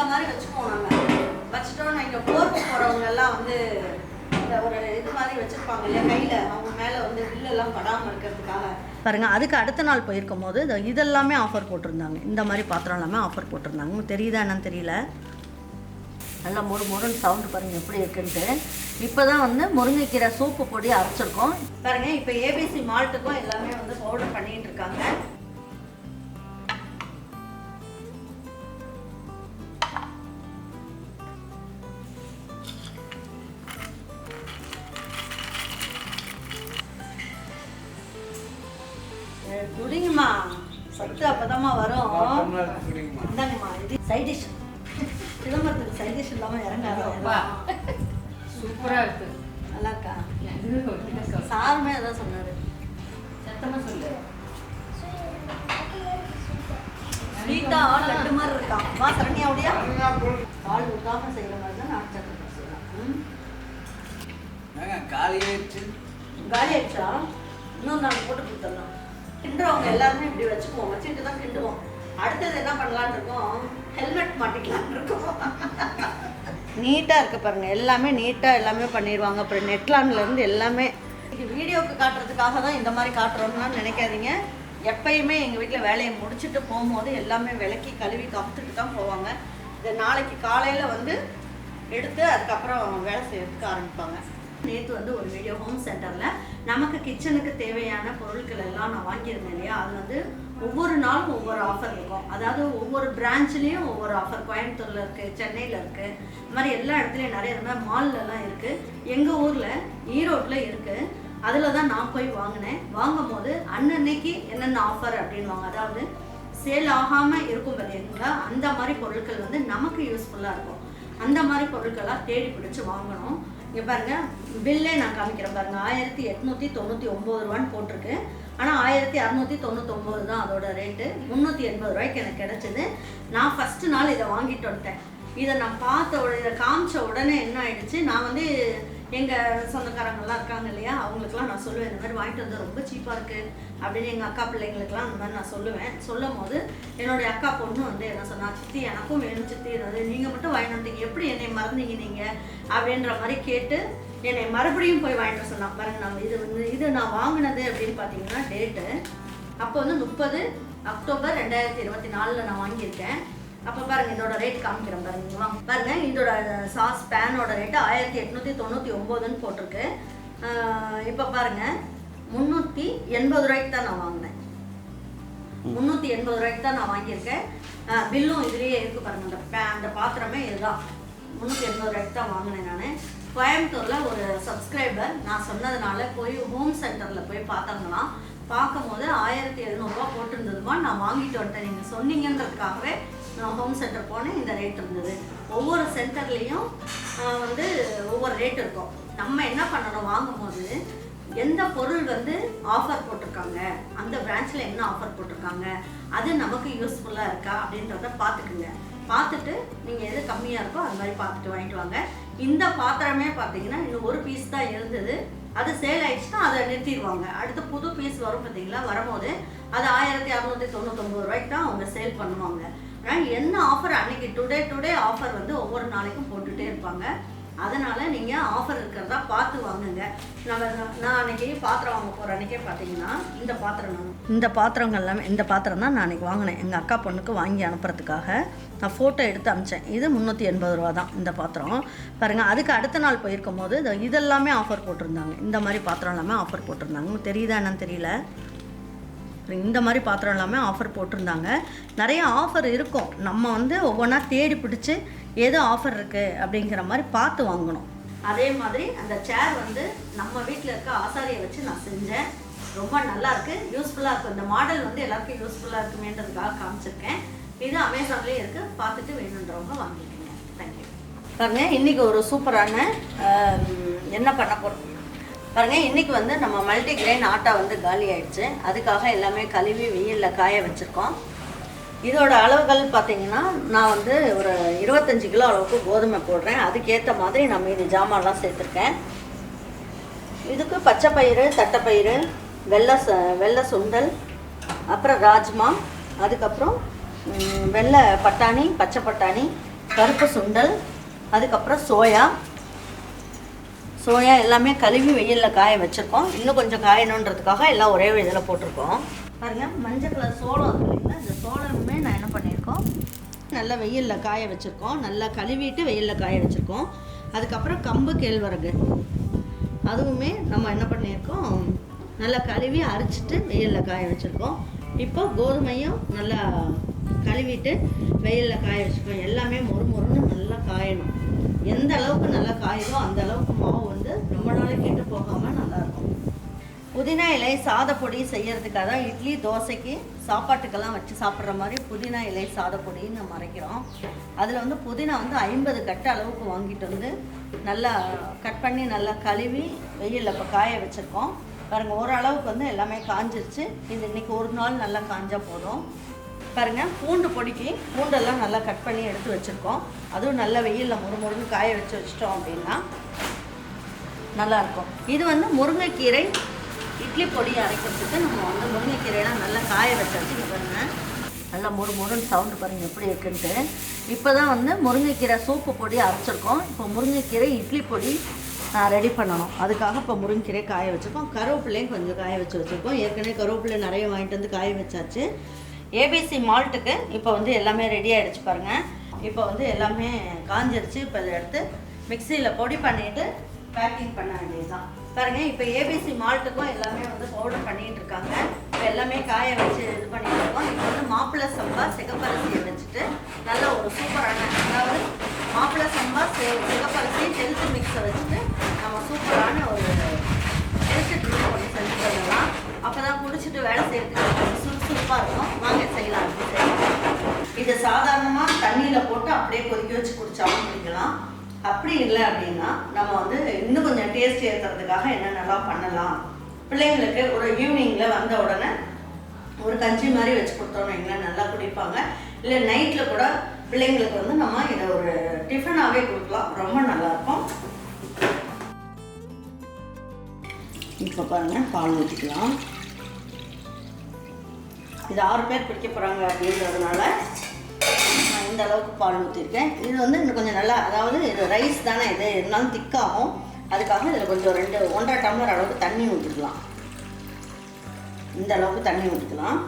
இந்த மாதிரி வச்சுக்குவோம் நாங்கள் வச்சுட்டோம் இங்கே போர்க்கு போகிறவங்க எல்லாம் வந்து இந்த ஒரு இது மாதிரி வச்சுருப்பாங்க இல்லையா? கையில். அவங்க மேலே வந்து வில்லெல்லாம் படாமல் இருக்கிறதுக்காக. பாருங்க அதுக்கு அடுத்த நாள் போயிருக்கும் போது இதெல்லாமே ஆஃபர் போட்டிருந்தாங்க. இந்த மாதிரி பாத்திரம் எல்லாமே ஆஃபர் போட்டிருந்தாங்க. தெரியுதா என்னன்னு தெரியல? நல்லா மொறு மொறுன்னு சவுண்டு பாருங்க எப்படி இருக்குன்ட்டு. இப்போ தான் வந்து முருங்கைக்கீரை சூப்பு பொடி அரைச்சிருக்கோம். பாருங்க இப்போ ஏபிசி மால்ட்டுக்கும் எல்லாமே வந்து பவுடர் பண்ணிட்டு இருக்காங்க. குடிங்கம்மா சத்து அப்பதாம்மா வரும். இந்தாங்கம்மா இது சைட் டிஷ் சிதம்பரத்துக்கு சைட் டிஷ் இல்லாமல் இறங்காத. சூப்பரா இருக்கு. நல்லா இருக்கா. சாருமே அதான் சொன்னாரு. சத்தமா சொல்லு. ஸ்வீட்டா லட்டு மாதிரி இருக்கான். வா சரண்யா அப்படியா பால் ஊத்தாம செய்யற மாதிரி தான் நாட்டு சக்கரை செய்யலாம் ம். காலியாயிடுச்சு. காலி ஆயிடுச்சா இன்னும் நாங்கள் போட்டு கொடுத்துடலாம். கிண்டுறவங்க எல்லாருமே இப்படி வச்சுக்குவோம் வச்சுட்டு தான் கிண்டுவோம். அடுத்தது என்ன பண்ணலாம்னு இருக்கோம்? ஹெல்மெட் மாட்டிக்கலாம்னு இருக்கோம். நீட்டாக இருக்கு பாருங்க. எல்லாமே நீட்டாக எல்லாமே பண்ணிடுவாங்க. அப்புறம் நெட்லான்ல இருந்து எல்லாமே. இது வீடியோக்கு காட்டுறதுக்காக தான் இந்த மாதிரி காட்டுறோம்லாம் நினைக்காதீங்க. எப்பயுமே எங்கள் வீட்டில் வேலையை முடிச்சுட்டு போகும்போது எல்லாமே விளக்கி கழுவி கவுத்துட்டு தான் போவாங்க. இது நாளைக்கு காலையில் வந்து எடுத்து அதுக்கப்புறம் வேலை செய்யறதுக்கு ஆரம்பிப்பாங்க. நேற்று வந்து ஒரு வீடியோ ஹோம் சென்டரில் நமக்கு கிச்சனுக்கு தேவையான பொருட்கள் எல்லாம் நான் வாங்கியிருந்தேன் இல்லையா? அது வந்து ஒவ்வொரு நாளும் ஒவ்வொரு ஆஃபர் இருக்கும். அதாவது ஒவ்வொரு பிரான்ச்லேயும் ஒவ்வொரு ஆஃபர் கோயம்புத்தூரில் இருக்குது சென்னையில் இருக்குது இந்த மாதிரி எல்லா இடத்துலையும் நிறைய இந்த மாதிரி மால்லலாம் இருக்குது எங்கள் ஊரில் ஈரோட்டில் இருக்குது அதில் தான் நான் போய் வாங்கினேன். வாங்கும் போது அன்னன்னைக்கு என்னென்ன ஆஃபர் அப்படின்வாங்க அதாவது சேல் ஆகாமல் இருக்கும் பார்த்தீங்களா அந்த மாதிரி பொருட்கள் வந்து நமக்கு யூஸ்ஃபுல்லாக இருக்கும். அந்த மாதிரி பொருட்களாக தேடி பிடிச்சி வாங்கணும். இங்கே பாருங்க பில்லே நான் காமிக்கிறேன் பாருங்க. ஆயிரத்தி எட்நூற்றி தொண்ணூற்றி ஒம்பது ரூபான்னு போட்டிருக்கு. ஆனால் ஆயிரத்தி அறநூற்றி தொண்ணூத்தொம்பது தான் அதோட ரேட்டு முந்நூற்றி எண்பது ரூபாய்க்கு எனக்கு கிடைச்சது. நான் ஃபஸ்ட்டு நாள் இதை வாங்கிட்டு வந்துட்டேன். இதை நான் பார்த்த உடனே இதை காமிச்ச உடனே என்ன ஆயிடுச்சு? நான் வந்து எங்கள் சொந்தக்காரங்கெல்லாம் இருக்காங்க இல்லையா? அவங்களுக்குலாம் நான் சொல்லுவேன் இந்த மாதிரி வாங்கிட்டு வந்து ரொம்ப சீப்பாக இருக்குது அப்படின்னு எங்கள் அக்கா பிள்ளைங்களுக்குலாம் அந்த மாதிரி நான் சொல்லுவேன். சொல்லும் போது என்னுடைய அக்கா பொண்ணு வந்து என்ன சொன்னா சித்தி எனக்கும் வேணும் சித்தி. அது நீங்கள் மட்டும் வாங்கிட்டு வந்தீங்க எப்படி என்னை மறந்தீங்க நீங்கள் அப்படின்ற மாதிரி கேட்டு என்னை மறுபடியும் போய் வாங்கிட்டு சொன்னான் சொன்னா பாருங்க நம்ம இது வந்து இது நான் வாங்கினது அப்படின்னு பார்த்தீங்கன்னா டேட்டு அப்போ வந்து முப்பது அக்டோபர் ரெண்டாயிரத்தி இருபத்தி நாலில் நான் வாங்கியிருக்கேன். அப்போ பாருங்க இதோட ரேட் காமிக்கிறேன் பாருங்க இங்க வாங்க. பாருங்க இதோட சாஸ் பேனோட ரேட்டு ஆயிரத்தி எட்நூற்றி தொண்ணூற்றி ஒம்போதுன்னு போட்டிருக்கு. இப்போ பாருங்க முந்நூற்றி எண்பது ரூபாய்க்கு தான் நான் வாங்கினேன். முந்நூற்றி எண்பது ரூபாய்க்கு தான் நான் வாங்கியிருக்கேன். பில்லும் இதுலேயே இருக்கு பாருங்க அந்த பே- அந்த பாத்திரமே இதுதான். முந்நூற்றி எண்பது ரூபாய்க்கு தான் வாங்கினேன் நான். கோயம்புத்தூரில் ஒரு சப்ஸ்கிரைபர் நான் சொன்னதுனால போய் ஹோம் சென்டரில் போய் பார்த்தாங்களாம். பார்க்கும்போது ஆயிரத்தி எழுநூறுபா போட்டிருந்ததுமா நான் வாங்கிட்டு வந்துட்டேன். நீங்கள் சொன்னீங்கன்றதுக்காகவே நான் ஹோம் சென்டர் போனேன் இந்த ரேட் இருந்தது. ஒவ்வொரு சென்டர்லேயும் வந்து ஒவ்வொரு ரேட் இருக்கும். நம்ம என்ன பண்ணணும் வாங்கும்போது எந்த பொருள் வந்து ஆஃபர் போட்டிருக்காங்க அந்த பிரான்ச்சில் என்ன ஆஃபர் போட்டிருக்காங்க அது நமக்கு யூஸ்ஃபுல்லாக இருக்கா அப்படின்றத பார்த்துக்குங்க. பார்த்துட்டு நீங்கள் எது கம்மியாக இருக்கோ அது மாதிரி பார்த்துட்டு வாங்கிட்டு வாங்க. இந்த பாத்திரமே பார்த்தீங்கன்னா இன்னும் ஒரு பீஸ் தான் இருந்தது. அது சேல் ஆயிடுச்சுன்னா அதை நிறுத்திடுவாங்க. அடுத்து புது பீஸ் வரும் பார்த்தீங்களா? வரும்போது அது ஆயிரத்தி அறநூற்றி தொண்ணூத்தொம்பது ரூபாய்க்கு தான் அவங்க சேல் பண்ணுவாங்க. என்ன ஆஃபர் அன்னைக்கு டுடே டுடே ஆஃபர் வந்து ஒவ்வொரு நாளைக்கும் போட்டுகிட்டே இருப்பாங்க. அதனால் நீங்கள் ஆஃபர் இருக்கிறதா பார்த்து வாங்குங்க. நம்ம நான் அன்னைக்கு பாத்திரம் வாங்க போகிற அன்றைக்கே பார்த்தீங்கன்னா இந்த பாத்திரம் நான் இந்த பாத்திரங்கள் எல்லாமே இந்த பாத்திரம் தான் நான் அன்றைக்கி வாங்கினேன். எங்கள் அக்கா பொண்ணுக்கு வாங்கி அனுப்புறதுக்காக நான் ஃபோட்டோ எடுத்து அமிச்சேன். இது முந்நூற்றி எண்பது ரூபா தான் இந்த பாத்திரம். பாருங்கள் அதுக்கு அடுத்த நாள் போயிருக்கும் போது இதெல்லாமே ஆஃபர் போட்டிருந்தாங்க. இந்த மாதிரி பாத்திரம் எல்லாமே ஆஃபர் போட்டிருந்தாங்க. தெரியுதா என்னன்னு தெரியல? இந்த மாதிரி பாத்திரம் எல்லாமே ஆஃபர் போட்டிருந்தாங்க. நிறைய ஆஃபர் இருக்கும். நம்ம வந்து ஒவ்வொன்றா தேடி பிடிச்சி எது ஆஃபர் இருக்குது அப்படிங்கிற மாதிரி பார்த்து வாங்கணும். அதே மாதிரி அந்த சேர் வந்து நம்ம வீட்டில் இருக்க ஆசாரியை வச்சு நான் செஞ்சேன். ரொம்ப நல்லா இருக்கு. யூஸ்ஃபுல்லாக இருக்கும் இந்த மாடல் வந்து எல்லாருக்கும் யூஸ்ஃபுல்லாக இருக்குமேன்றதுக்காக காமிச்சிருக்கேன். இது அமேசான்லேயே இருக்குது பார்த்துட்டு வேணுன்றவங்க வாங்கிக்கோங்க. தேங்க்யூ பாருங்க இன்னைக்கு ஒரு சூப்பரான என்ன பண்ண போகிறோம் பாருங்க இன்னைக்கு வந்து நம்ம மல்டி கிரெயின் ஆட்டா வந்து காலி ஆயிடுச்சு. அதுக்காக எல்லாமே கழுவி வெயிலில் காய வச்சுருக்கோம். இதோட அளவுகள் பார்த்தீங்கன்னா நான் வந்து ஒரு இருபத்தஞ்சு கிலோ அளவுக்கு கோதுமை போடுறேன். அதுக்கேற்ற மாதிரி நான் மீதி ஜாமான்லாம் சேர்த்துருக்கேன். இதுக்கு பச்சை பயிறு தட்டைப்பயிறு வெள்ளை ச வெள்ளை சுண்டல் அப்புறம் ராஜ்மா அதுக்கப்புறம் வெள்ளை பட்டாணி பச்சை பட்டாணி கருப்பு சுண்டல் அதுக்கப்புறம் சோயா சோயா எல்லாமே கழுவி வெயிலில் காய வச்சுருக்கோம். இன்னும் கொஞ்சம் காயணுன்றதுக்காக எல்லாம் ஒரே இதில் போட்டிருக்கோம். பாருங்கள் மஞ்சள் கலர் சோளம் இருக்கு இல்லைங்களா? இந்த சோளமுமே நான் என்ன பண்ணியிருக்கோம்? நல்லா வெயிலில் காய வச்சுருக்கோம். நல்லா கழுவிட்டு வெயிலில் காய வச்சுருக்கோம். அதுக்கப்புறம் கம்பு கேழ்வரகு. அதுவுமே நம்ம என்ன பண்ணியிருக்கோம்? நல்லா கழுவி அரைச்சிட்டு வெயிலில் காய வச்சுருக்கோம். இப்போ கோதுமையும் நல்லா கழுவிட்டு வெயிலில் காய வச்சுருக்கோம். எல்லாமே மொறு மொறுன்னு நல்லா காயணும். எந்த அளவுக்கு நல்லா காயுதோ அந்த அளவுக்கு மாவு ரொம்ப நாளைக்கு கெட்டு போகாமல் நல்லாயிருக்கும் புதினா இலை சாதப்பொடி செய்யறதுக்காக தான் இட்லி தோசைக்கு சாப்பாட்டுக்கெல்லாம் வச்சு சாப்பிட்ற மாதிரி புதினா இலை சாதப்பொடின்னு நம்ம அரைக்கிறோம். அதில் வந்து புதினா வந்து ஐம்பது கட்டு அளவுக்கு வாங்கிட்டு வந்து நல்லா கட் பண்ணி நல்லா கழுவி வெயிலில் இப்போ காய வச்சுருக்கோம். பாருங்கள் ஓரளவுக்கு வந்து எல்லாமே காஞ்சிருச்சு. இது இன்றைக்கி ஒரு நாள் நல்லா காஞ்சால் போதும். பாருங்கள் பூண்டு பொடிக்கு பூண்டெல்லாம் நல்லா கட் பண்ணி எடுத்து வச்சுருக்கோம். அதுவும் நல்ல வெயிலில் முறுமுறுன்னு காய வச்சு வச்சிட்டோம் அப்படின்னா நல்லாயிருக்கும். இது வந்து முருங்கைக்கீரை இட்லி பொடி அரைக்கிறதுக்கு நம்ம வந்து முருங்கைக்கீரையெல்லாம் நல்லா காய வச்சாச்சு இங்க நல்லா முறு முருன்னு சவுண்டு பாருங்கள் எப்படி இருக்குன்ட்டு. இப்போ தான் வந்து முருங்கைக்கீரை சூப்பு பொடி அரைச்சிருக்கோம். இப்போ முருங்கைக்கீரை இட்லி பொடி ரெடி பண்ணணும். அதுக்காக இப்போ முருங்கைக்கீரை காய வச்சுருக்கோம். கருவேப்பிலையும் கொஞ்சம் காய வச்சு வச்சுருக்கோம். ஏற்கனவே கருவேப்பிலை நிறைய வாங்கிட்டு வந்து காய வச்சாச்சு. ஏபிசி மால்ட்டுக்கு இப்போ வந்து எல்லாமே ரெடி ஆகிடுச்சு பாருங்கள் இப்போ வந்து எல்லாமே காஞ்சிருச்சு. இப்போ இதை எடுத்து மிக்சியில் பொடி பண்ணிவிட்டு பேக்கிங் பண்ண வேண்டியதுதான். பாருங்க இப்போ ஏபிசி மால்ட்டுக்கும் எல்லாமே வந்து பவுடர் பண்ணிட்டு இருக்காங்க. இப்போ எல்லாமே காய வச்சு இது பண்ணிட்டு இருக்கோம். இப்போ வந்து மாப்பிள்ளை சம்பா சிகப்பரிசியை வச்சுட்டு நல்ல ஒரு சூப்பரான அதாவது மாப்பிள்ளை சம்பா சிகப்பரிசி ஹெல்த் மிக்ஸை வச்சுட்டு நம்ம சூப்பரான ஒரு ஹெல்த் ட்ரிங்க் ஒன்று செஞ்சு தரலாம். அப்போ தான் குடிச்சிட்டு வேலை செய்யறதுக்கு சுறுசுறுப்பாக இருக்கும். வாங்க செய்யலாம். இதை இது சாதாரணமாக தண்ணியில் போட்டு அப்படியே கொதிக்க வச்சு குடிச்சாலும் குடிக்கலாம். அப்படி இல்லை அப்படின்னா நம்ம வந்து இன்னும் கொஞ்சம் டேஸ்ட் ஏற்றுறதுக்காக என்னென்னலாம் பண்ணலாம். பிள்ளைங்களுக்கு ஒரு ஈவினிங்கில் வந்த உடனே ஒரு கஞ்சி மாதிரி வச்சு கொடுத்தோம்னு வைங்களேன் நல்லா குடிப்பாங்க. இல்லை நைட்டில் கூட பிள்ளைங்களுக்கு வந்து நம்ம இதை ஒரு டிஃபனாகவே கொடுக்கலாம். ரொம்ப நல்லாயிருக்கும். இப்போ பாருங்கள் பால் ஊற்றிக்கலாம் இது ஆறு பேர் குடிக்க போகிறாங்க அப்படின்றதுனால இந்த அளவுக்கு பால் ஊற்றிருக்கேன் இது வந்து இன்னும் கொஞ்சம் நல்லா அதாவது இது ரைஸ் தானே இது இருந்தாலும் திக்காகும். அதுக்காக இதில் கொஞ்சம் ரெண்டு ஒன்றரை டம்ளர் அளவுக்கு தண்ணி ஊற்றிக்கலாம் இந்த அளவுக்கு தண்ணி ஊற்றிக்கலாம்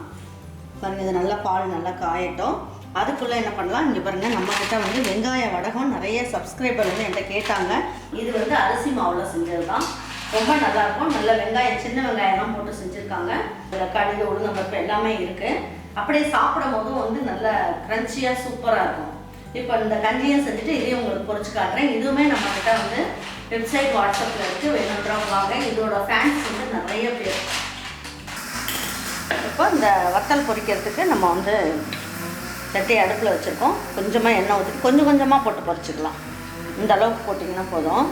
பாருங்கள் இது நல்லா பால் நல்லா காயட்டும். அதுக்குள்ளே என்ன பண்ணலாம் இங்கே பாருங்கள் நம்மக்கிட்ட வந்து வெங்காய வடகம் நிறைய சப்ஸ்கிரைபர் வந்து என்கிட்ட கேட்டாங்க. இது வந்து அரிசி மாவில் செஞ்சது தான் ரொம்ப நல்லாயிருக்கும் நல்ல வெங்காயம் சின்ன வெங்காயம்லாம் போட்டு செஞ்சுருக்காங்க. இதில் கடுகு உளுந்தம்பருப்பு எல்லாமே இருக்குது அப்படியே சாப்பிடும் போதும் வந்து நல்ல க்ரன்ச்சியாக சூப்பராக இருக்கும். இப்போ இந்த கஞ்சியும் செஞ்சுட்டு இதையும் உங்களுக்கு பொறிச்சு காட்டுறேன். இதுவுமே நம்மக்கிட்ட வந்து வெப்சைட் வாட்ஸ்அப்பில் இருக்குது வேணுன்றவங்க வாங்க. இதோட ஃபேன்ஸ் வந்து நிறைய பேர். இப்போ இந்த வத்தல் பொரிக்கிறதுக்கு நம்ம வந்து சட்டி அடுப்பில் வச்சுருக்கோம். கொஞ்சமாக எண்ணெய் ஊற்றி கொஞ்சம் கொஞ்சமாக போட்டு பொறிச்சிக்கலாம். இந்த அளவுக்கு போட்டிங்கன்னா போதும்.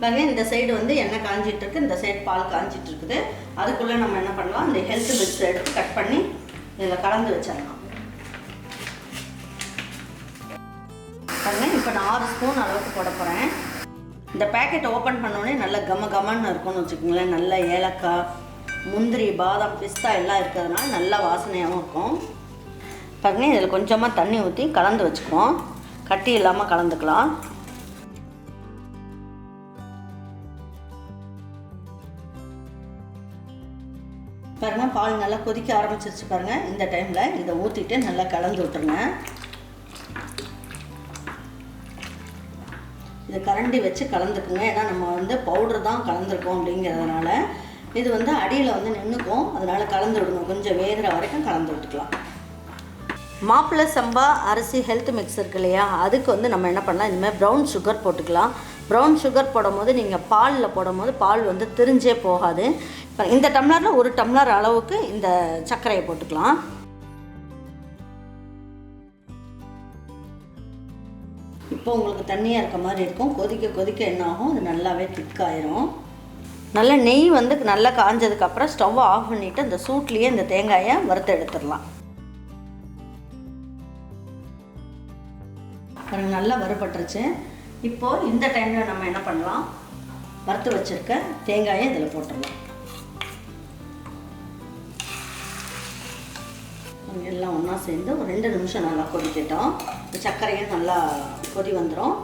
பாருங்க இந்த சைடு வந்து எண்ணெய் காஞ்சிட்டு இருக்கு. இந்த சைடு பால் காஞ்சிட்டு இருக்குது. அதுக்குள்ளே நம்ம என்ன பண்ணலாம்? இந்த ஹெல்த் மிக்ஸ் எடுத்து கட் பண்ணி இதில் கலந்து வச்சிடலாம். பாருங்கள் இப்போ நான் ஆறு ஸ்பூன் அளவுக்கு போட போகிறேன் இந்த பேக்கெட் ஓப்பன் பண்ணோடனே நல்ல கம கமன்னு இருக்கும்னு வச்சுக்கோங்களேன். நல்ல ஏலக்காய் முந்திரி பாதாம் பிஸ்தா எல்லாம் இருக்கிறதுனால நல்ல வாசனையாகவும் இருக்கும். பாருங்க இதில் கொஞ்சமாக தண்ணி ஊற்றி கலந்து வச்சுக்குவோம். கட்டி இல்லாமல் கலந்துக்கலாம். பாருங்கள் பால் நல்லா கொதிக்க ஆரம்பிச்சிருச்சு பாருங்கள் இந்த டைமில் இதை ஊற்றிட்டு நல்லா கலந்து விட்டுருங்க. இது கரண்டி வச்சு கலந்துக்குங்க. ஏன்னா நம்ம வந்து பவுடர் தான் கலந்துருக்கோம் அப்படிங்கிறதுனால இது வந்து அடியில் வந்து நின்றுக்கும் அதனால் கலந்து விடுங்க கொஞ்சம் வேகிற வரைக்கும் கலந்து விட்டுக்கலாம். மாப்பிள்ளை சம்பா அரிசி ஹெல்த் மிக்ஸ் இருக்கு இல்லையா? அதுக்கு வந்து நம்ம என்ன பண்ணலாம்? இனிமேல் ப்ரௌன் சுகர் போட்டுக்கலாம். ப்ரௌன் சுகர் போடும்போது நீங்கள் பாலில் போடும்போது பால் வந்து திரிஞ்சே போகாது. இப்போ இந்த டம்ளரில் ஒரு டம்ளர் அளவுக்கு இந்த சர்க்கரையை போட்டுக்கலாம். இப்போ உங்களுக்கு தண்ணியாக இருக்க மாதிரி இருக்கும். கொதிக்க கொதிக்க என்ன ஆகும்? அது நல்லாவே திக்காயிரும் நல்ல நெய் வந்து நல்லா காஞ்சதுக்கப்புறம் ஸ்டவ் ஆஃப் பண்ணிவிட்டு அந்த சூட்லேயே இந்த தேங்காயை வறுத்து எடுத்துடலாம். நல்லா வறுபட்டுருச்சு. இப்போது இந்த டைமில் நம்ம என்ன பண்ணலாம்? வறுத்து வச்சுருக்க தேங்காயை இதில் போட்டுடலாம். எல்லாம் ஒன்றா சேர்ந்து ஒரு ரெண்டு நிமிஷம் நல்லா கொதிக்கிட்டோம். சர்க்கரையும் நல்லா கொதி வந்துடும்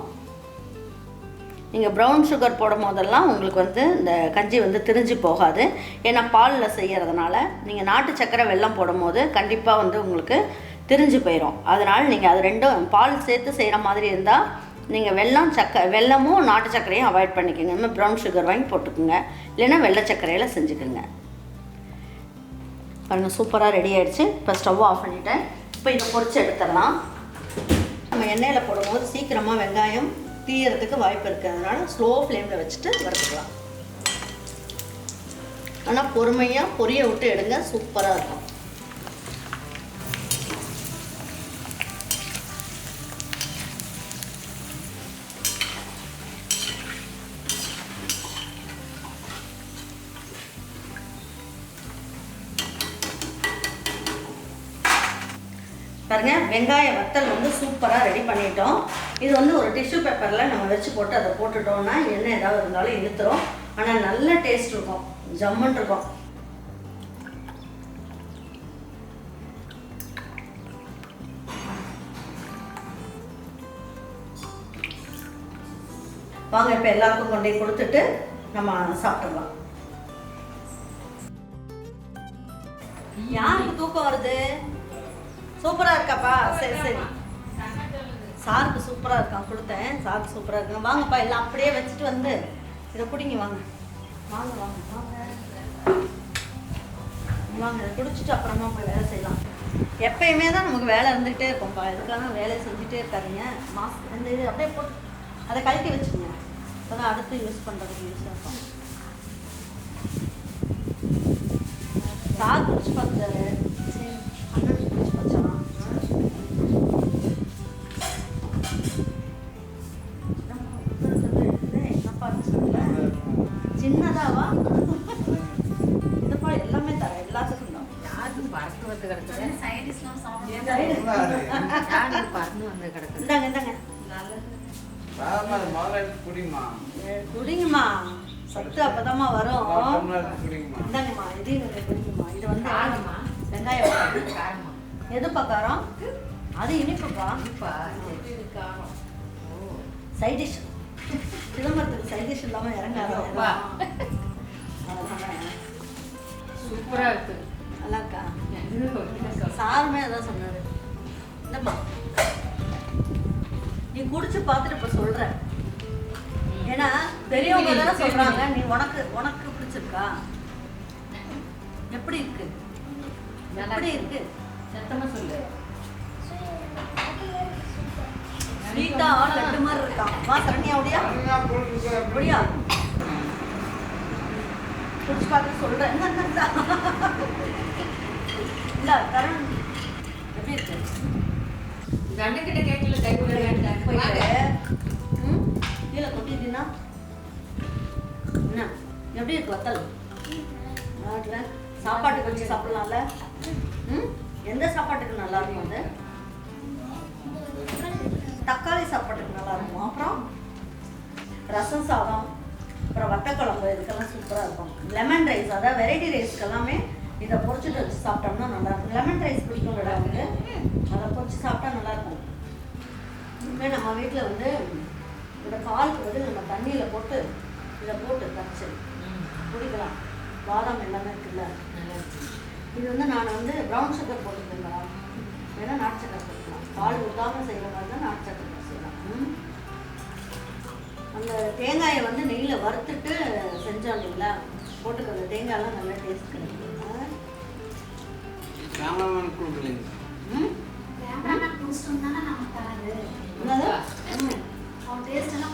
நீங்கள் ப்ரௌன் சுகர் போடும் போதெல்லாம் உங்களுக்கு வந்து இந்த கஞ்சி வந்து திரிஞ்சு போகாது. ஏன்னா பாலில் செய்கிறதுனால நீங்கள் நாட்டு சர்க்கரை வெள்ளம் போடும்போது கண்டிப்பாக வந்து உங்களுக்கு திரிஞ்சு போயிடும் அதனால் நீங்கள் அது ரெண்டும் பால் சேர்த்து செய்கிற மாதிரி இருந்தால் நீங்கள் வெல்லம் சக்கரை வெல்லமும் நாட்டு சர்க்கரையும் அவாய்ட் பண்ணிக்கோங்க. நம்ம ப்ரௌன் சுகர் வாங்கி போட்டுக்கோங்க. இல்லைன்னா வெள்ளை சர்க்கரையில் செஞ்சுக்குங்க. பாருங்கள் சூப்பராக ரெடி ஆகிடுச்சு இப்போ ஸ்டவ் ஆஃப் பண்ணிட்டேன். இப்போ இதை பொறிச்சு எடுத்துடலாம். நம்ம எண்ணெயில் போடும்போது சீக்கிரமாக வெங்காயம் தீயறதுக்கு வாய்ப்பு இருக்கிறதுனால ஸ்லோ ஃப்ளேமில் வச்சுட்டு வறுத்துக்கலாம். ஆனால் பொறுமையாக பொரிய விட்டு எடுங்க. சூப்பராக இருக்கும். பாருங்க வெங்காய வத்தல் வந்து சூப்பராக ரெடி பண்ணிட்டோம். இது வந்து ஒரு டிஷ்யூ பேப்பரில் நம்ம வச்சு போட்டு அதை போட்டுட்டோம்னா என்ன ஏதாவது இருந்தாலும் இழுத்துரும். ஆனால் நல்ல டேஸ்ட் இருக்கும். ஜம்முன் இருக்கும். வாங்க இப்போ எல்லாருக்கும் கொண்டு கொடுத்துட்டு நம்ம சாப்பிடலாம் யாருக்கு தூக்கம் வருது? சூப்பரா இருக்காப்பா. சரி சரி. சாருக்கு சூப்பரா இருக்கான் கொடுத்தேன். சாருக்கு சூப்பரா இருக்கான் வாங்கப்பா எல்லாம் அப்படியே வச்சுட்டு வந்து இதை பிடிங்க வாங்க. வாங்க வாங்க வாங்க. வாங்க இதை குடிச்சிட்டு அப்புறமா போய் வேலை செய்யலாம். எப்பயுமே தான் நமக்கு வேலை இருந்துகிட்டே இருக்கும்ப்பா. இதுக்காக வேலையை செஞ்சுட்டே இருக்காதீங்க. மாஸ்க் இந்த இது அப்படியே போட்டு அதை கழட்டி வச்சுக்கோங்க. அப்போ அடுத்து யூஸ் பண்ணுறதுக்கு யூஸாக இருக்கும். சார் குடிச்சு பார்த்தாரு முதல்ல எடுத்து குடிங்கம்மா. சத்து அப்பதாம்மா வரும். இந்தாங்கம்மா கொஞ்சம் குடிங்கம்மா? இது வந்து காரமா? வெங்காயம். காரமா எதுப்பா காரம்? அது இனிப்புப்பா. இது காரம். Side dish. சிதம்பரத்துக்கு சைட் டிஷ் இல்லாமல் இறங்காது. அப்பா. அதனால சூப்பரா இருக்கு. நல்லா இருக்கா இது சாருமே அதான் சொன்னாரு. இந்தம்மா நீ குடிச்சு பார்த்துட்டு இப்ப சொல்ற. ஏன்னா பெரியவங்க தானே சொல்றாங்க நீ உனக்கு உனக்கு பிடிச்சிருக்கா? எப்படி இருக்கு? எப்படி இருக்கு? சத்தமா சொல்லு. ஸ்வீட்டா லட்டு மாதிரி இருக்கான் வா சரண்யா போட்டுருக்க அப்படியா குடிச்சு பார்த்து சொல்றேன் இந்தா, இந்தா, இந்தா. இல்ல தருண் எப்படி இருக்கு இந்த அண்ணன் கிட்ட கேட்கல கை கீழே கொட்டிட்டீங்கன்னா என்ன எப்படி இருக்கு வத்தல் சாப்பாட்டுக்கு வச்சு சாப்பிடலாம்ல ம் எந்த சாப்பாட்டுக்கு நல்லா இருக்கும் அது தக்காளி சாப்பாட்டுக்கு நல்லா இருக்கும் அப்புறம் ரசம் சாதம் அப்புறம் வத்தக்குழம்பு இதுக்கெல்லாம் சூப்பராக இருக்கும் லெமன் ரைஸ் அதாவது வெரைட்டி ரைஸ்க்கு எல்லாமே இதை பொரிச்சுட்டு சாப்பிட்டோம்னா நல்லா இருக்கும் லெமன் ரைஸ் பிடிக்கும் விட வந்து அதை பொரிச்சு சாப்பிட்டா நல்லா இருக்கும் இனிமேல் நம்ம வீட்டில் வந்து இந்த பாலுக்கு வந்து நம்ம தண்ணியில் போட்டு இதை போட்டு கரைச்சி குடிக்கலாம். பாதாம் எல்லாமே இருக்குல்ல? நல்லா இது வந்து நான் வந்து ப்ரௌன் சுகர் போட்டுக்கலாம் வேணா நாட்டு சக்கரை போட்டுக்கலாம். பால் ஊற்றாமல் செய்கிற மாதிரி தான் நாட்டு சக்கரை செய்யலாம். ம். அந்த தேங்காயை வந்து நெய்யில் வறுத்துட்டு செஞ்சோம் இல்லைங்களா போட்டுக்கோங்க தேங்காயெல்லாம் நல்லா டேஸ்ட் கிடைக்கும்.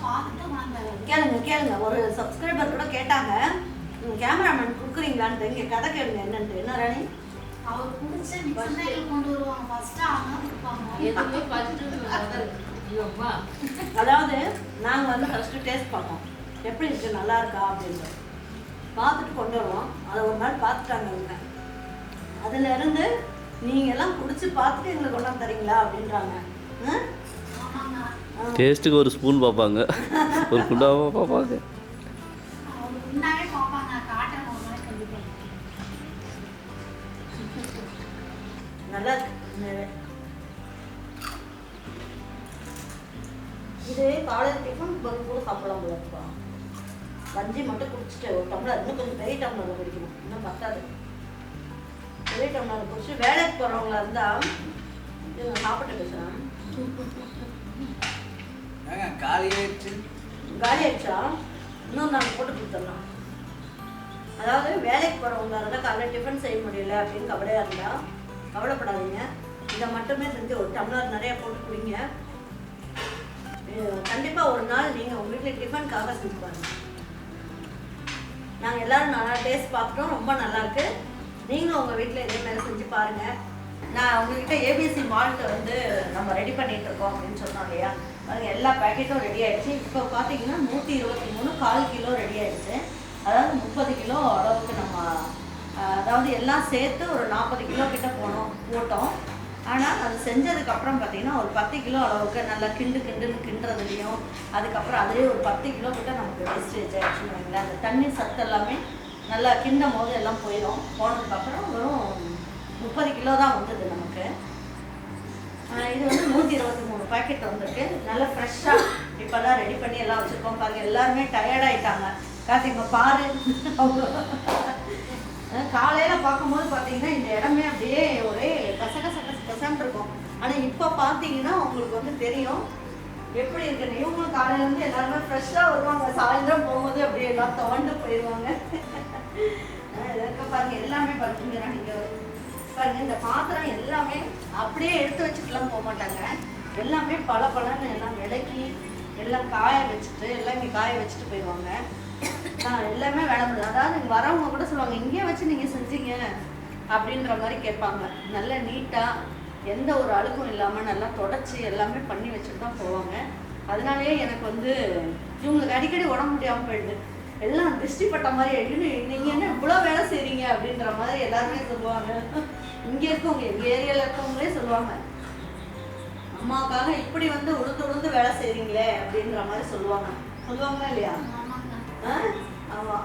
பார்த்துட்டு வாங்க கேளுங்க கேளுங்க. ஒரு சப்ஸ்கிரைபர் கூட கேட்டாங்க. கேமராமேன் கொடுக்குறீங்களான்ட்டு. இங்கே கதை கேளுங்க என்னன்ட்டு. என்ன ராணி? அவர் குடிச்ச மிக்சர் கொண்டு வருவாங்க. ஃபர்ஸ்ட் அவங்க கொடுப்பாங்க. அதாவது நாங்கள் வந்து ஃபஸ்ட்டு டேஸ்ட் பண்ணோம் எப்படி இருக்கு? நல்லா இருக்கா? அப்படின்னு பார்த்துட்டு கொண்டு வருவோம். அதை ஒரு நாள் பார்த்துட்டாங்க இவங்க. அதுல இருந்து நீங்க எல்லாம் குடிச்சு பார்த்துட்டு எங்களுக்கு கொண்டாந்து தரீங்களா அப்படின்றாங்க. டேஸ்ட்டுக்கு ஒரு ஸ்பூன் பார்ப்பாங்க. ஒரு குண்டாவாக பார்ப்பாங்க. நல்லா. இது. காலையில் டிஃபன் பதில் கூட சாப்பிடலாம் போல கஞ்சி மட்டும் குடிச்சிட்டு ஒரு டம்ளர் இன்னும் கொஞ்சம் பெரிய டம்ளரில் குடிக்கணும். இன்னும் பத்தாது. பெரிய டம்ளர் குடிச்சு வேலைக்கு போகிறவங்களா இருந்தால் இவங்க சாப்பிட்டு பேசுகிறேன் ஏங்க காலியாயிடுச்சு காலி ஆயிடுச்சா? இன்னும் நாங்கள் போட்டு கொடுத்துடலாம். அதாவது வேலைக்கு போகிறவங்க இருந்தால் காலைல டிஃபன் செய்ய முடியல அப்படின்னு கவலையாக இருந்தால் கவலைப்படாதீங்க. இதை மட்டுமே செஞ்சு ஒரு டம்ளர் நிறைய போட்டு குடிங்க. அஹ் கண்டிப்பா ஒரு நாள் நீங்கள் உங்கள் வீட்டில் டிஃபனுக்காக செஞ்சு பாருங்க. நாங்கள் எல்லாரும் நல்லா டேஸ்ட் பார்த்துட்டோம். ரொம்ப நல்லா இருக்கு. நீங்களும் உங்கள் வீட்டில் இதே மாதிரி செஞ்சு பாருங்கள் நான் உங்ககிட்ட ஏபிசி மால்ட் வந்து நம்ம ரெடி பண்ணிட்டு இருக்கோம் அப்படின்னு சொன்னோம் இல்லையா? பாருங்க எல்லா பேக்கெட்டும் ரெடி ஆயிடுச்சு. இப்போ பார்த்தீங்கன்னா நூற்றி இருபத்தி மூணு கால் கிலோ ரெடி ஆயிடுச்சு. அதாவது முப்பது கிலோ அளவுக்கு நம்ம அதாவது எல்லாம் சேர்த்து ஒரு நாற்பது கிலோ கிட்ட போனோம் போட்டோம். ஆனால் அது செஞ்சதுக்கப்புறம் பார்த்தீங்கன்னா ஒரு பத்து கிலோ அளவுக்கு நல்லா கிண்டு கிண்டுன்னு கிண்டுறதுலையும் அதுக்கப்புறம் அதுலேயே ஒரு பத்து கிலோ கிட்ட நமக்கு வேஸ்டேஜ் ஆயிடுச்சுன்னு வைங்களேன். அந்த தண்ணி சத்து எல்லாமே நல்லா கிண்டும் போது எல்லாம் போயிடும் போனதுக்கப்புறம் வெறும் முப்பது கிலோ தான் வந்தது நமக்கு. இது வந்து நூற்றி இருபத்தி மூணு பாக்கெட் வந்திருக்கு. நல்லா ஃப்ரெஷ்ஷாக இப்போ தான் ரெடி பண்ணி எல்லாம் வச்சுருக்கோம் பாருங்க. எல்லாருமே டயர்டாயிட்டாங்க காத்திங்க பாரு. காலையில் பார்க்கும்போது பார்த்தீங்கன்னா இந்த இடமே அப்படியே ஒரே கசகச கச இருக்கும். ஆனால் இப்போ பார்த்தீங்கன்னா உங்களுக்கு வந்து தெரியும். எப்படி இருக்குன்னு. இவங்களும் காலையிலேருந்து எல்லாருமே ஃப்ரெஷ்ஷாக வருவாங்க. சாயந்தரம் போகும்போது அப்படியே எல்லாம் துவண்டு போயிடுவாங்க. அஹ் பாருங்க எல்லாமே பாருங்க நீங்க பாருங்க இந்த பாத்திரம் எல்லாமே அப்படியே எடுத்து வச்சுட்டுலாம் போக மாட்டாங்க. எல்லாமே பல பலன்னு எல்லாம் விளக்கி எல்லாம் காய வச்சுட்டு எல்லாம் இங்கே காய வச்சுட்டு போயிடுவாங்க. ஆஹ் எல்லாமே வேலை அதாவது வரவங்க கூட சொல்லுவாங்க இங்கேயே வச்சு நீங்கள் செஞ்சீங்க அப்படின்ற மாதிரி கேட்பாங்க. நல்ல நீட்டாக எந்த ஒரு அழுக்கும் இல்லாமல் நல்லா தொடச்சி எல்லாமே பண்ணி வச்சுட்டு தான் போவாங்க. அதனாலேயே எனக்கு வந்து இவங்களுக்கு அடிக்கடி உடம்பு முடியாமல் போயிடுது. எல்லாம் திருஷ்டி பட்ட மாதிரி ஆயிடுன்னு நீங்கள் என்ன இவ்வளோ வேலை செய்கிறீங்க அப்படின்ற மாதிரி எல்லாருமே சொல்லுவாங்க. இங்கே இருக்கவங்க எங்கள் ஏரியாவில் இருக்கவங்களே சொல்லுவாங்க. அம்மாவுக்காக இப்படி வந்து உளுந்து உளுந்து வேலை செய்கிறீங்களே அப்படின்ற மாதிரி சொல்லுவாங்க. சொல்லுவாங்களா இல்லையா? ஆ? ஆமா.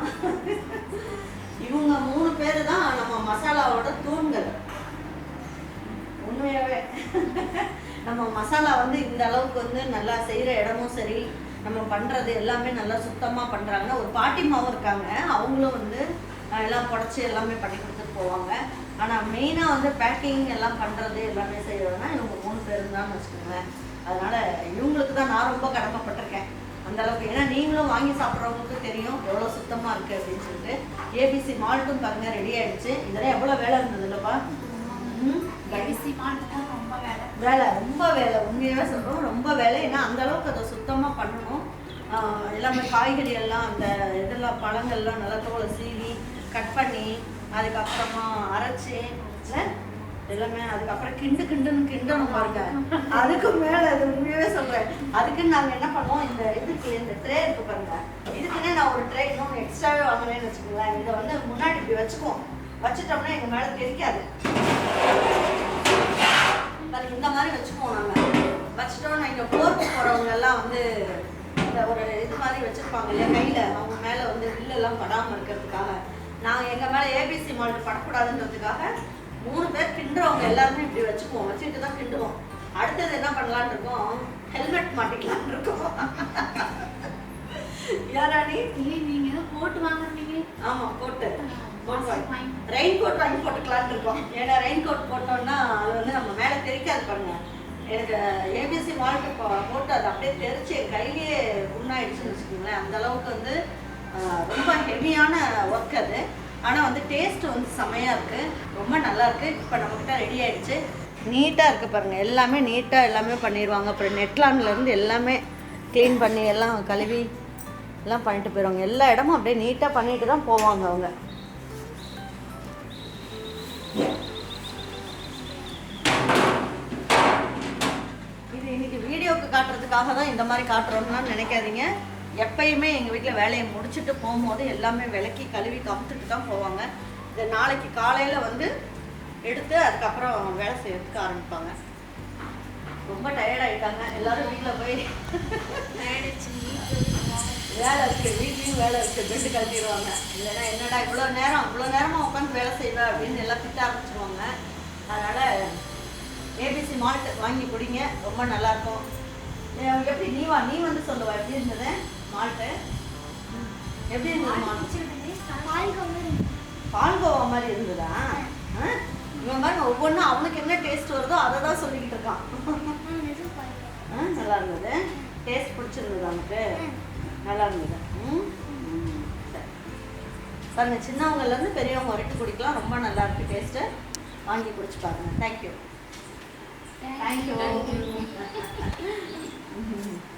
இவங்க மூணு பேர் தான் நம்ம மசாலாவோட தூண்கள். உண்மையாவே. நம்ம மசாலா வந்து இந்த அளவுக்கு வந்து நல்லா செய்யற இடமும் சரி நம்ம பண்ணுறது எல்லாமே நல்லா சுத்தமாக பண்ணுறாங்க ஒரு பாட்டிமாவும் இருக்காங்க. அவங்களும் வந்து எல்லாம் புடச்சி எல்லாமே பண்ணி கொடுத்துட்டு போவாங்க. ஆனால் மெயினாக வந்து பேக்கிங் எல்லாம் பண்ணுறது எல்லாமே செய்கிறதுனா எனக்கு மூணு பேர் தான் வச்சுக்கோங்களேன். அதனால் இவங்களுக்கு தான் நான் ரொம்ப கடமைப்பட்டிருக்கேன். அந்த அளவுக்கு. ஏன்னா நீங்களும் வாங்கி சாப்பிட்றவங்களுக்கு தெரியும் எவ்வளோ சுத்தமாக இருக்குது அப்படின்னு சொல்லிட்டு. ஏபிசி மால்ட்டும் பாருங்கள் ரெடி ஆகிடுச்சு இதெல்லாம் எவ்வளோ வேலை இருந்தது இல்லப்பா? ம்? ரொம்ப வேலை. வேலை ரொம்ப வேலை. உண்மையாகவே சொல்கிறோம் ரொம்ப வேலை. ஏன்னா அந்த அளவுக்கு அதை சுத்தமாக பண்ணணும். எல்லாமே காய்கறி எல்லாம் அந்த இதெல்லாம் பழங்கள்லாம் நல்லா தோலை சீவி கட் பண்ணி அதுக்கப்புறமா அரைச்சி எல்லாமே அதுக்கப்புறம் கிண்டு கிண்டுன்னு கிண்டணும் பாருங்க. அதுக்கு மேலே அது உண்மையாவே சொல்கிறேன் அதுக்குன்னு நாங்கள் என்ன பண்ணுவோம் இந்த இதுக்கு இந்த ட்ரே இருக்கு பாருங்க. இதுக்குன்னே நான் ஒரு ட்ரே இன்னொன்று எக்ஸ்ட்ராவே வாங்கினேன்னு வச்சுக்கோங்களேன். இதை வந்து முன்னாடி இப்படி வச்சுக்குவோம். வச்சுட்டோம்னா எங்கள் மேலே தெரிக்காது. பாருங்க இந்த மாதிரி வச்சுக்குவோம் நாங்கள் வச்சுட்டோம்னா இங்கே போர்க்கு போகிறவங்க எல்லாம் வந்து இந்த ஒரு இது மாதிரி வச்சுருப்பாங்க இல்லையா? கையில். அவங்க மேலே வந்து வில்லெல்லாம் படாமல் இருக்கிறதுக்காக. நாங்கள் எங்கள் மேலே ஏபிசி மால்ட் படக்கூடாதுன்றதுக்காக மூணு பேர் கிண்டுறவங்க எல்லாருமே இப்படி வச்சுக்குவோம். வச்சுட்டு தான் கிண்டுவோம். அடுத்தது என்ன பண்ணலான்னு இருக்கோம்? ஹெல்மெட் மாட்டிக்கலான்னு இருக்கோம். இல்லை நீங்க போட்டு வாங்குறீங்க. ஆமாம் போட்டு ரெயின் கோட் வாங்கி போட்டுக்கலான்னு இருக்கோம். ஏன்னா ரெயின் கோட் போட்டோம்னா அது வந்து நம்ம மேலே தெரிக்காது பாருங்க. எனக்கு ஏபிசி மால்ட்டு போட்டு அது அப்படியே தெரிச்சு கையிலேயே புண்ணாயிடுச்சுன்னு வச்சுக்கோங்களேன். அந்த அளவுக்கு வந்து ரொம்ப ஹெவியான ஒர்க் அது. ஆனால் வந்து டேஸ்ட் வந்து செமையாக இருக்குது ரொம்ப நல்லா இருக்கு. இப்போ நம்மக்கிட்ட ரெடி ஆயிடுச்சு. நீட்டாக இருக்குது பாருங்கள் எல்லாமே நீட்டாக எல்லாமே பண்ணிடுவாங்க அப்புறம் நெட்லான்லேருந்து எல்லாமே க்ளீன் பண்ணி எல்லாம் கழுவி எல்லாம் பண்ணிட்டு போயிடுவாங்க எல்லா இடமும் அப்படியே நீட்டாக பண்ணிட்டு தான் போவாங்க அவங்க. இந்த மாதிரி காட்டுறோம்னா நினைக்காதீங்க. எப்பயுமே எங்கள் வீட்டில் வேலையை முடிச்சுட்டு போகும்போது எல்லாமே விளக்கி கழுவி கமுத்துட்டு தான் போவாங்க. இது நாளைக்கு காலையில் வந்து எடுத்து அதுக்கப்புறம் வேலை செய்யறதுக்கு ஆரம்பிப்பாங்க. ரொம்ப டயர்டாயிட்டாங்க எல்லாரும் வீட்டில் போய் வேலை இருக்கு. வீட்லேயும் வேலை இருக்கு. பெட்டு கழட்டிடுவாங்க. இல்லைன்னா என்னடா இவ்வளோ நேரம் இவ்வளோ நேரமாக உட்காந்து வேலை செய்வேன் அப்படின்னு எல்லாம் திட்ட ஆரம்பிச்சிருவாங்க. அதனால் ஏபிசி மால்ட் வாங்கி குடிங்க. ரொம்ப நல்லாயிருக்கும் எப்படி நீ வா நீ வந்து சொல்லுவா. எப்படி இருந்தது மால்ட்டு எப்படி இருந்தது பால்கோவா மாதிரி இருந்ததா. ஆ? இவன் பாருங்க ஒவ்வொன்றும் அவனுக்கு என்ன டேஸ்ட் வருதோ அதை தான் சொல்லிக்கிட்டு இருக்கான். நல்லா இருந்தது. டேஸ்ட் பிடிச்சிருந்தது அவனுக்கு நல்லா இருந்தது. ம்? பாருங்க சின்னவங்கலேருந்து பெரியவங்க வரைக்கும் குடிக்கலாம். ரொம்ப நல்லா இருக்கு டேஸ்ட்டு வாங்கி குடிச்சு பாருங்க. Thank you thank you Mm-hmm.